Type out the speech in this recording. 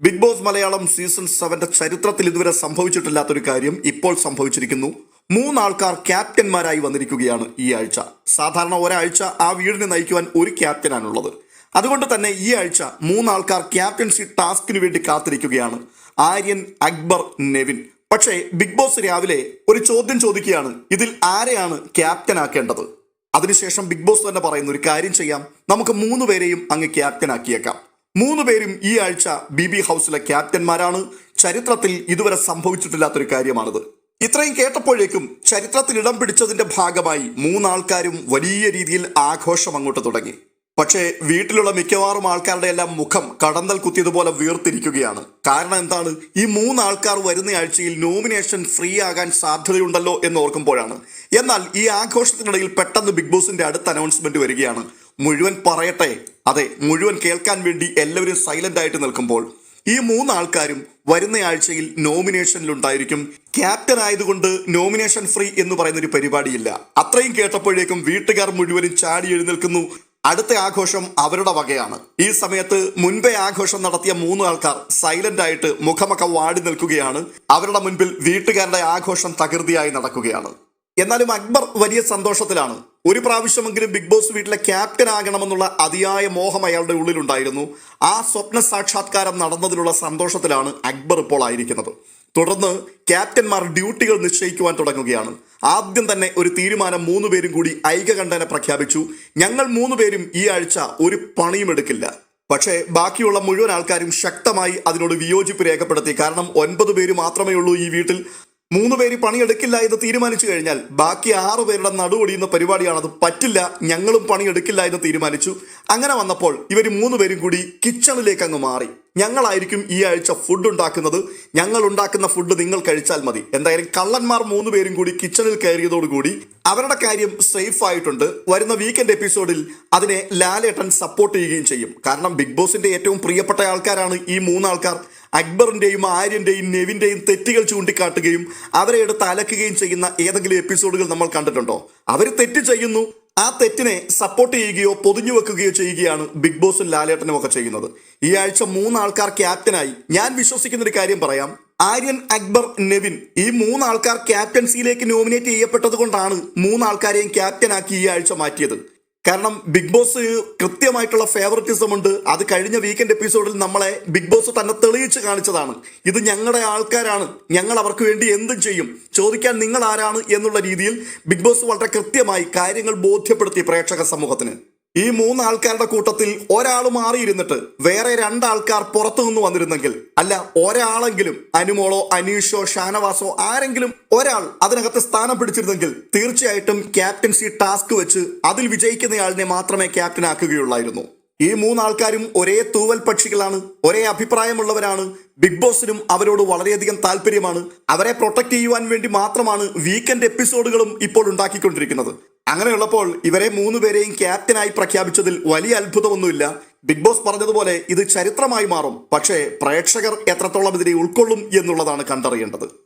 Big Boss Malayalam season സെവന്റെ ചരിത്രത്തിൽ ഇതുവരെ സംഭവിച്ചിട്ടില്ലാത്തൊരു കാര്യം ഇപ്പോൾ സംഭവിച്ചിരിക്കുന്നു. മൂന്നാൾക്കാർ ക്യാപ്റ്റന്മാരായി വന്നിരിക്കുകയാണ് ഈ ആഴ്ച. സാധാരണ ഒരാഴ്ച ആ വീടിനെ നയിക്കുവാൻ ഒരു ക്യാപ്റ്റനാണുള്ളത്. അതുകൊണ്ട് തന്നെ ഈ ആഴ്ച മൂന്നാൾക്കാർ ക്യാപ്റ്റൻസി ടാസ്കിന് വേണ്ടി കാത്തിരിക്കുകയാണ്. ആര്യൻ അക്ബർ നെവിൻ. പക്ഷേ ബിഗ് ബോസ് രാവിലെ ഒരു ചോദ്യം ചോദിക്കുകയാണ്. ഇതിൽ ആരെയാണ് ക്യാപ്റ്റനാക്കേണ്ടത്? അതിനുശേഷം ബിഗ് ബോസ് തന്നെ പറയുന്ന ഒരു കാര്യം ചെയ്യാം. നമുക്ക് മൂന്ന് പേരെയും അങ്ങ് ക്യാപ്റ്റൻ ആക്കിയേക്കാം മൂന്ന് പേരും ഈ ആഴ്ച ബി ബി ഹൗസിലെ ക്യാപ്റ്റന്മാരാണ്. ചരിത്രത്തിൽ ഇതുവരെ സംഭവിച്ചിട്ടില്ലാത്തൊരു കാര്യമാണിത്. ഇത്രയും കേട്ടപ്പോഴേക്കും ചരിത്രത്തിൽ ഇടം പിടിച്ചതിന്റെ ഭാഗമായി മൂന്നാൾക്കാരും വലിയ രീതിയിൽ ആഘോഷം അങ്ങോട്ട് തുടങ്ങി. പക്ഷേ വീട്ടിലുള്ള മിക്കവാറും ആൾക്കാരുടെ എല്ലാം മുഖം കടന്തൽ കുത്തിയതുപോലെ വീർത്തിരിക്കുകയാണ്. കാരണം എന്താണ്? ഈ മൂന്നാൾക്കാർ വരുന്ന ആഴ്ചയിൽ നോമിനേഷൻ ഫ്രീ ആകാൻ സാധ്യതയുണ്ടല്ലോ എന്ന് ഓർക്കുമ്പോഴാണ്. എന്നാൽ ഈ ആഘോഷത്തിനിടയിൽ പെട്ടെന്ന് ബിഗ് ബോസിന്റെ അടുത്ത അനൗൺസ്മെന്റ് വരികയാണ്. മുഴുവൻ പറയട്ടെ. അതെ മുഴുവൻ കേൾക്കാൻ വേണ്ടി എല്ലാവരും സൈലന്റ് ആയിട്ട് നിൽക്കുമ്പോൾ ഈ മൂന്ന് ആൾക്കാരും വരുന്ന ആഴ്ചയിൽ നോമിനേഷനിലുണ്ടായിരിക്കും ക്യാപ്റ്റൻ ആയതുകൊണ്ട് നോമിനേഷൻ ഫ്രീ എന്ന് പറയുന്ന ഒരു പരിപാടിയില്ല. അത്രയും കേട്ടപ്പോഴേക്കും വീട്ടുകാർ മുഴുവനും ചാടി എഴുന്നേൽക്കുന്നു. അടുത്ത ആഘോഷം അവരുടെ വകയാണ്. ഈ സമയത്ത് മുൻപേ ആഘോഷം നടത്തിയ മൂന്ന് ആൾക്കാർ സൈലന്റ് ആയിട്ട് മുഖമൊക്കെ വാടി നിൽക്കുകയാണ്. അവരുടെ മുൻപിൽ വീട്ടുകാരുടെ ആഘോഷം തകൃതിയായി നടക്കുകയാണ്. എന്നാലും അക്ബർ വലിയ സന്തോഷത്തിലാണ്. ഒരു പ്രാവശ്യമെങ്കിലും ബിഗ് ബോസ് വീട്ടിലെ ക്യാപ്റ്റൻ ആകണമെന്നുള്ള അതിയായ മോഹം അയാളുടെ ഉള്ളിലുണ്ടായിരുന്നു. ആ സ്വപ്ന സാക്ഷാത്കാരം നടന്നതിലുള്ള സന്തോഷത്തിലാണ് അക്ബർ ഇപ്പോൾ ആയിരിക്കുന്നത്. തുടർന്ന് ക്യാപ്റ്റന്മാർ ഡ്യൂട്ടികൾ നിശ്ചയിക്കുവാൻ തുടങ്ങുകയാണ്. ആദ്യം തന്നെ ഒരു തീരുമാനം മൂന്ന് പേരും കൂടി ഐകകണ്ഠന പ്രഖ്യാപിച്ചു. ഞങ്ങൾ മൂന്ന് പേരും ഈ ആഴ്ച ഒരു പണിയും എടുക്കില്ല. പക്ഷേ ബാക്കിയുള്ള മുഴുവൻ ആൾക്കാരും ശക്തമായി അതിനോട് വിയോജിപ്പ് രേഖപ്പെടുത്തി. കാരണം ഒൻപത് പേര് മാത്രമേ ഉള്ളൂ ഈ വീട്ടിൽ. മൂന്ന് പേര് പണിയെടുക്കില്ല എന്ന് തീരുമാനിച്ചു കഴിഞ്ഞാൽ ബാക്കി ആറു പേരുടെ നടുവൊടിയുന്ന പരിപാടിയാണ് അത് പറ്റില്ല ഞങ്ങളും പണിയെടുക്കില്ല എന്ന് തീരുമാനിച്ചു. അങ്ങനെ വന്നപ്പോൾ ഇവർ മൂന്ന് പേരും കൂടി കിച്ചണിലേക്ക് അങ്ങ് മാറി. ഞങ്ങളായിരിക്കും ഈ ആഴ്ച ഫുഡ് ഉണ്ടാക്കുന്നത്. ഞങ്ങൾ ഉണ്ടാക്കുന്ന ഫുഡ് നിങ്ങൾ കഴിച്ചാൽ മതി. എന്തായാലും കള്ളന്മാർ മൂന്ന് പേരും കൂടി കിച്ചണിൽ കയറിയതോടുകൂടി അവരുടെ കാര്യം സേഫ് ആയിട്ടുണ്ട്. വരുന്ന വീക്കെൻഡ് എപ്പിസോഡിൽ അതിനെ ലാലേട്ടൻ സപ്പോർട്ട് ചെയ്യുകയും ചെയ്യും. കാരണം ബിഗ് ബോസിന്റെ ഏറ്റവും പ്രിയപ്പെട്ട ആൾക്കാരാണ് ഈ മൂന്നാൾക്കാർ. അക്ബറിന്റെയും ആര്യന്റെയും നെവിന്റെയും തെറ്റുകൾ ചൂണ്ടിക്കാട്ടുകയും അവരെ എടുത്ത് അലക്കുകയും ചെയ്യുന്ന ഏതെങ്കിലും എപ്പിസോഡുകൾ നമ്മൾ കണ്ടിട്ടുണ്ടോ? അവർ തെറ്റ് ചെയ്യുന്നു. ആ തെറ്റിനെ സപ്പോർട്ട് ചെയ്യുകയോ പൊതിഞ്ഞു വെക്കുകയോ ചെയ്യുകയാണ് ബിഗ് ബോസും ലാലേട്ടനും ഒക്കെ ചെയ്യുന്നത്. ഈ ആഴ്ച മൂന്നാൾക്കാർ ക്യാപ്റ്റനായി. ഞാൻ വിശ്വസിക്കുന്ന ഒരു കാര്യം പറയാം. ആര്യൻ അക്ബർ നെവിൻ ഈ മൂന്നാൾക്കാർ ക്യാപ്റ്റൻസിയിലേക്ക് നോമിനേറ്റ് ചെയ്യപ്പെട്ടത് കൊണ്ടാണ് മൂന്നാൾക്കാരെയും ക്യാപ്റ്റനാക്കി ഈ ആഴ്ച മാറ്റിയത്. കാരണം ബിഗ് ബോസ് കൃത്യമായിട്ടുള്ള ഫേവറിറ്റിസം ഉണ്ട്. അത് കഴിഞ്ഞ വീക്കെൻഡ് എപ്പിസോഡിൽ നമ്മളെ ബിഗ് ബോസ് തന്നെ തെളിയിച്ച് കാണിച്ചതാണ്. ഇത് ഞങ്ങളുടെ ആൾക്കാരാണ്. ഞങ്ങൾ അവർക്ക് വേണ്ടി എന്തും ചെയ്യും. ചോദിക്കാൻ നിങ്ങൾ ആരാണ് എന്നുള്ള രീതിയിൽ ബിഗ് ബോസ് വളരെ കൃത്യമായി കാര്യങ്ങൾ ബോധ്യപ്പെടുത്തി പ്രേക്ഷക സമൂഹത്തിന്. ഈ മൂന്ന് ആൾക്കാരുടെ കൂട്ടത്തിൽ ഒരാൾ മാറിയിരുന്നിട്ട് വേറെ രണ്ടാൾക്കാർ പുറത്തു നിന്ന് വന്നിരുന്നെങ്കിൽ അല്ല ഒരാളെങ്കിലും അനുമോളോ അനീഷോ ഷാനവാസോ ആരെങ്കിലും ഒരാൾ അതിനകത്ത് സ്ഥാനം പിടിച്ചിരുന്നെങ്കിൽ തീർച്ചയായിട്ടും ക്യാപ്റ്റൻസി ടാസ്ക് വെച്ച് അതിൽ വിജയിക്കുന്നയാളിനെ മാത്രമേ ക്യാപ്റ്റൻ ആക്കുകയുള്ളായിരുന്നു. ഈ മൂന്നാൾക്കാരും ഒരേ തൂവൽ പക്ഷികളാണ് ഒരേ അഭിപ്രായമുള്ളവരാണ് ബിഗ് ബോസിനും അവരോട് വളരെയധികം താല്പര്യമാണ്. അവരെ പ്രൊട്ടക്ട് ചെയ്യുവാൻ വേണ്ടി മാത്രമാണ് വീക്കെൻഡ് എപ്പിസോഡുകളും ഇപ്പോൾ ഉണ്ടാക്കിക്കൊണ്ടിരിക്കുന്നത്. അങ്ങനെയുള്ളപ്പോൾ ഇവരെ മൂന്ന് പേരെയും ക്യാപ്റ്റനായി പ്രഖ്യാപിച്ചതിൽ വലിയ അത്ഭുതമൊന്നുമില്ല. ബിഗ് ബോസ് പറഞ്ഞതുപോലെ ഇത് ചരിത്രമായി മാറും. പക്ഷേ പ്രേക്ഷകർ എത്രത്തോളം ഇതിനെ ഉൾക്കൊള്ളും എന്നുള്ളതാണ് കണ്ടറിയേണ്ടത്.